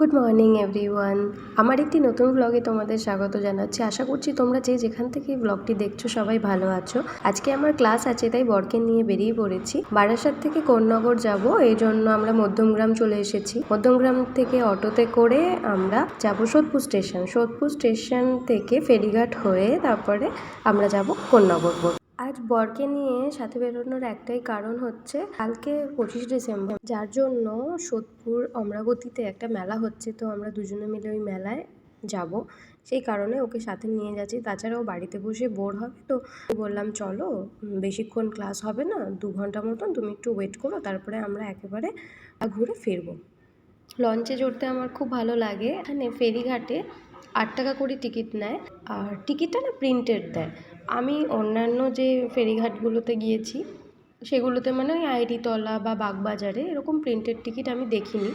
Good morning everyone আমার একটি নতুন ব্লগে তোমাদের স্বাগত জানাচ্ছি। আশা করছি তোমরা যে যেখান থেকে ব্লগটি দেখছ সবাই ভালো আছো। আজকে আমার ক্লাস আছে, তাই বরকে নিয়ে বেরিয়ে পড়েছি। বারাসাত থেকে কোন্নগর যাব এই জন্য আমরা মধ্যমগ্রাম চলে এসেছি। মধ্যমগ্রাম থেকে অটোতে করে আমরা যাব সোদপুর স্টেশন সোদপুর স্টেশন থেকে ফেরিঘাট হয়ে তারপরে আমরা যাব কোন্নগর আজ বরকে নিয়ে সাথে বেরোনোর একটাই কারণ হচ্ছে কালকে পঁচিশ ডিসেম্বর, যার জন্য সোদপুর অমরাবতীতে একটা মেলা হচ্ছে, তো আমরা দুজনে মিলে ওই মেলায় যাব। সেই কারণে ওকে সাথে নিয়ে যাচ্ছি। তাছাড়াও বাড়িতে বসে বোর হবে, তো বললাম, চলো বেশিক্ষণ ক্লাস হবে না, দু ঘণ্টা মতন, তুমি একটু ওয়েট করো, তারপরে আমরা একেবারে ঘুরে ফিরবো। লঞ্চে চড়তে আমার খুব ভালো লাগে। এখানে ফেরিঘাটে আট টাকা করে টিকিট নেয় আর টিকিটটা না প্রিন্টেড দেয়। আমি অন্যান্য যে ফেরিঘাটগুলোতে গিয়েছি, সেগুলোতে মানে ওই আইডিতলা বা বাগবাজারে এরকম প্রিন্টেড টিকিট আমি দেখিনি।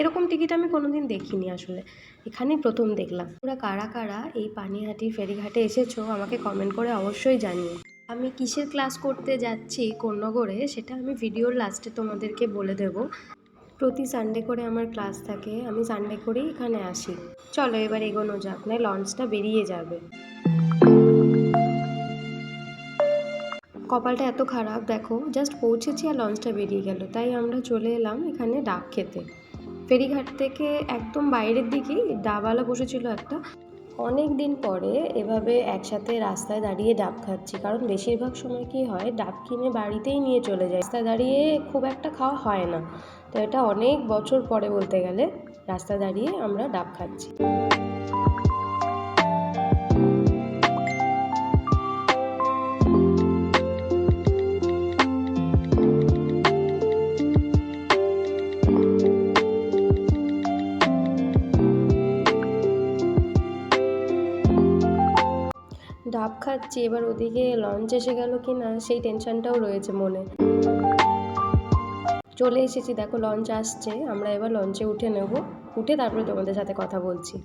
এরকম টিকিট আমি কোনোদিন দেখিনি আসলে। এখানেই প্রথম দেখলাম। তোমরা কারা কারা এই পানিহাটি ফেরিঘাটে এসেছ আমাকে কমেন্ট করে অবশ্যই জানিও। আমি কিসের ক্লাস করতে যাচ্ছি কোন্নগরে সেটা আমি ভিডিওর লাস্টে তোমাদেরকে বলে দেবো। প্রতি সানডে করে আমার ক্লাস থাকে, আমি সানডে করেই এখানে আসি। চলো এবার এগোনো যাক নয় লঞ্চটা বেরিয়ে যাবে। কপালটা এত খারাপ, দেখো জাস্ট পৌঁছেছি আর লঞ্চটা বেরিয়ে গেল। তাই আমরা চলে এলাম এখানে ডাব খেতে। ফেরিঘাট থেকে একদম বাইরের দিকেই ডাবওয়ালা বসেছিল একটা। অনেক দিন পরে এভাবে একসাথে রাস্তায় দাঁড়িয়ে ডাব খাচ্ছি, কারণ বেশিরভাগ সময় কি হয়, ডাব কিনে বাড়িতেই নিয়ে চলে যায়। রাস্তায় দাঁড়িয়ে খুব একটা খাওয়া হয় না। তো এটা অনেক বছর পরে বলতে গেলে, রাস্তা দাঁড়িয়ে আমরা ডাব খাচ্ছি। ডাব খাচ্ছি, এবার ওদিকে লঞ্চ এসে গেল কি না সেই টেনশনটাও রয়েছে মনে। চলে এসেছি, দেখো লঞ্চ আসছে, আমরা এবার লঞ্চে উঠে নেব। উঠে তারপরে তোমাদের সাথে কথা বলছি।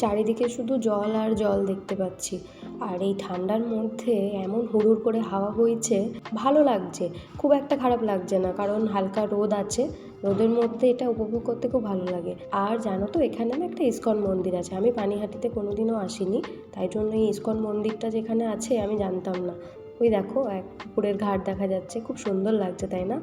চারিদিকে শুধু জল আর জল দেখতে পাচ্ছি। আর এই ঠান্ডার মধ্যে এমন হুড়ুর করে হাওয়া বইছে, ভালো লাগছে। খুব একটা খারাপ লাগছে না, কারণ হালকা রোদ আছে। রোদের মধ্যে এটা উপভোগ করতে খুব ভালো লাগে। আর জানো তো, এখানে না একটা ইস্কন মন্দির আছে। আমি পানিহাটিতে কোনোদিনও আসিনি, তাই জন্য এই ইস্কন মন্দিরটা যেখানে আছে আমি জানতাম না। ওই দেখো, এক পুকুরের ঘাট দেখা যাচ্ছে, খুব সুন্দর লাগছে, তাই না?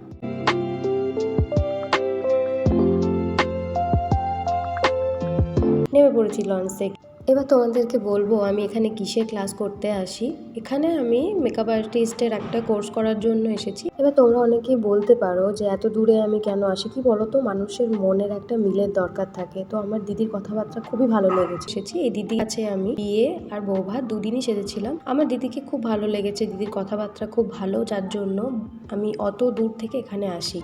নেমে পড়েছি লঞ্চ। থেকে এবার তোমাদেরকে বলব, আমি এখানে কিসের ক্লাস করতে আসি? এখানে আমি মেকআপ আর্টিস্টের একটা কোর্স করার জন্য এসেছি। এবার তোমরা অনেকেই বলতে পারো যে, এত দূরে আমি কেন আসি? কি বলো তো মানুষের মনের একটা মিলের দরকার থাকে। তো আমার দিদির কথাবার্তা খুবই ভালো লেগেছে। এসেছি। এই দিদি আছে আমি বিয়ে আর বৌভাত দুদিনই সেজেছিলাম। আমার দিদিকে খুব ভালো লেগেছে। দিদির কথাবার্তা খুব ভালো। যার জন্য আমি অত দূর থেকে এখানে আসি।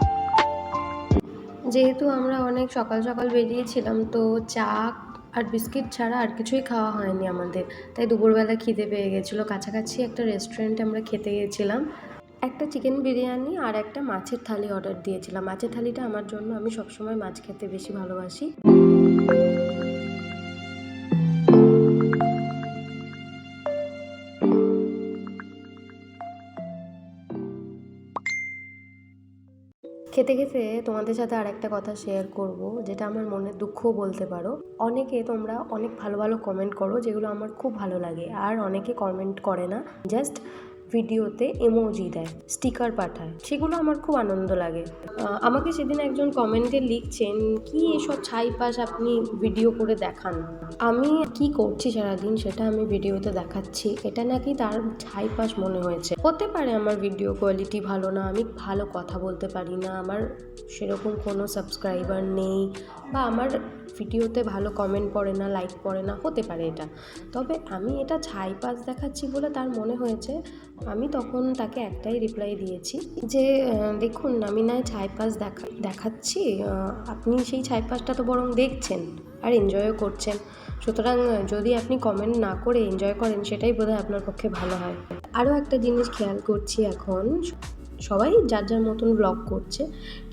যেহেতু আমরা অনেক সকাল সকাল বেরিয়েছিলাম, তো চা আর বিস্কিট ছাড়া আর কিছুই খাওয়া হয়নি আমাদের। তাই দুপুরবেলা খিদে পেয়ে গেছিল। কাছাকাছি একটা রেস্টুরেন্টে আমরা খেতে গেছিলাম। একটা চিকেন বিরিয়ানি আর একটা মাছের থালি অর্ডার দিয়েছিলাম। মাছের থালিটা আমার জন্য আমি সবসময় মাছ খেতে বেশি ভালোবাসি। খেতে খেতে তোমাদের সাথে আর একটা কথা শেয়ার করব, যেটা আমার মনে দুঃখ বলতে পারো। অনেকে তোমরা অনেক ভালো ভালো কমেন্ট করো, যেগুলো আমার খুব ভালো লাগে, আর অনেকে কমেন্ট করে না। জাস্ট ভিডিওতে এমোজি দেয় স্টিকার পাঠায়। সেগুলো আমার খুব আনন্দ লাগে। আমাকে সেদিন একজন কমেন্টে লিখছেন, কি এসব ছাই পাশ আপনি ভিডিও করে দেখান? আমি, কি করছি সারাদিন সেটা আমি ভিডিওতে দেখাচ্ছি। এটা নাকি তার ছাই পাশ মনে হয়েছে। হতে পারে আমার ভিডিও কোয়ালিটি ভালো না, আমি ভালো কথা বলতে পারি না, আমার সেরকম কোনো সাবস্ক্রাইবার নেই, বা আমার ভিডিওতে ভালো কমেন্ট পড়ে না লাইক পড়ে না, হতে পারে এটা। তবে আমি এটা ছাই পাশ দেখাচ্ছি বলে তার মনে হয়েছে আমি তখন তাকে একটাই রিপ্লাই দিয়েছি যে দেখুন, আমি না ছাই পাস দেখা, দেখাচ্ছি আপনি সেই ছাই পাসটা তো বরং দেখছেন আর এনজয়ও করছেন। সুতরাং, যদি আপনি কমেন্ট না করে এনজয় করেন, সেটাই বোধহয় আপনার পক্ষে ভালো হয়। আরও একটা জিনিস খেয়াল করছি এখন সবাই যার যার মতন ব্লগ করছে,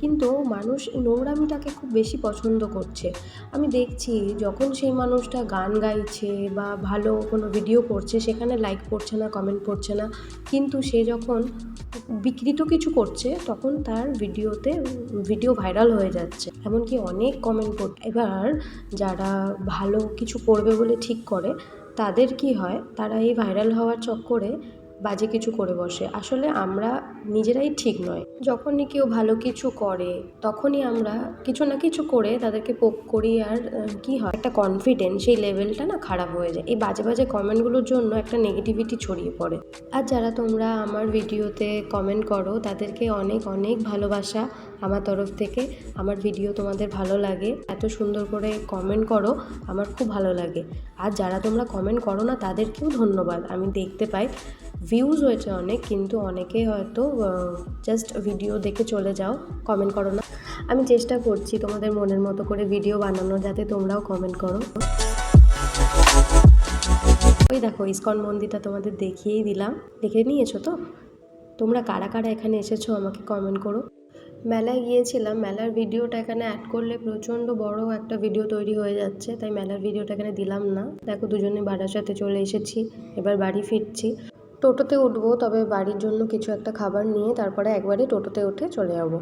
কিন্তু মানুষ নোংরামিটাকে খুব বেশি পছন্দ করছে। আমি দেখছি যখন সেই মানুষটা গান গাইছে বা ভালো কোনো ভিডিও করছে, সেখানে লাইক পড়ছে না কমেন্ট পড়ছে না, কিন্তু সে যখন বিকৃত কিছু করছে, তখন তার ভিডিওতে ভিডিও ভাইরাল হয়ে যাচ্ছে। এমনকি অনেক কমেন্ট পড় এবার যারা ভালো কিছু করবে বলে ঠিক করে, তাদের কি হয়, তারা এই ভাইরাল হওয়ার চক্করে বাজে কিছু করে বসে। আসলে আমরা নিজেরাই ঠিক নয়। যখনই কেউ ভালো কিছু করে, তখনই আমরা কিছু না কিছু করে তাদেরকে পোক করি আর কি হয়? একটা কনফিডেন্স সেই লেভেলটা না খারাপ হয়ে যায়। এই বাজে বাজে কমেন্টগুলোর জন্য একটা নেগেটিভিটি ছড়িয়ে পড়ে। আর যারা তোমরা আমার ভিডিওতে কমেন্ট করো, তাদেরকে অনেক অনেক ভালোবাসা আমার তরফ থেকে। আমার ভিডিও তোমাদের ভালো লাগে, এত সুন্দর করে কমেন্ট করো, আমার খুব ভালো লাগে। আর যারা তোমরা কমেন্ট করো না, তাদেরকেও ধন্যবাদ। আমি দেখতে পাই। ভিউজ হয়েছে অনেক, কিন্তু অনেকে হয়তো জাস্ট ভিডিও দেখে চলে যাও কমেন্ট করো না। আমি চেষ্টা করছি তোমাদের মনের মতো করে ভিডিও বানানো যাতে তোমরাও কমেন্ট করো। ওই দেখো, ইসকন মন্দিরটা তোমাদের দেখিয়েই দিলাম। দেখে নিয়েছো তো? তোমরা কারা কারা এখানে এসেছ আমাকে কমেন্ট করো। মেলায় গিয়েছিলাম, মেলার ভিডিওটা এখানে অ্যাড করলে প্রচণ্ড বড় একটা ভিডিও তৈরি হয়ে যাচ্ছে, তাই মেলার ভিডিওটা এখানে দিলাম না। দেখো, দুজনে বাড়ার সাথে চলে এসেছি, এবার বাড়ি ফিরছি। টোটোতে উঠবো, তবে বাড়ির জন্য কিছু একটা খাবার নিয়ে তারপরে একবারই টোটোতে উঠে চলে যাব।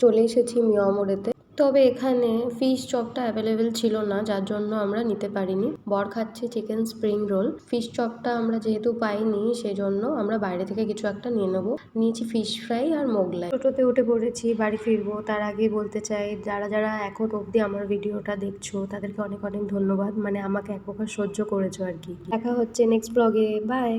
চলে এসেছি মিয়ামোড়েতে তবে এখানে ফিশ চপটা অ্যাভেলেবেল ছিল না, যার জন্য আমরা নিতে পারিনি। বর খাচ্ছে চিকেন স্প্রিং রোল ফিশ চপটা আমরা যেহেতু পাইনি, সেজন্য আমরা বাইরে থেকে কিছু একটা নিয়ে নেব। নিয়েছি ফিশ ফ্রাই আর মোগলাই। টোটোতে উঠে পড়েছি, বাড়ি ফিরবো। তার আগে বলতে চাই, যারা যারা এখন অবধি আমার ভিডিওটা দেখছ, তাদেরকে অনেক অনেক ধন্যবাদ। মানে আমাকে এক প্রকার সহ্য করেছ আর কি। দেখা হচ্ছে নেক্সট ব্লগে বাই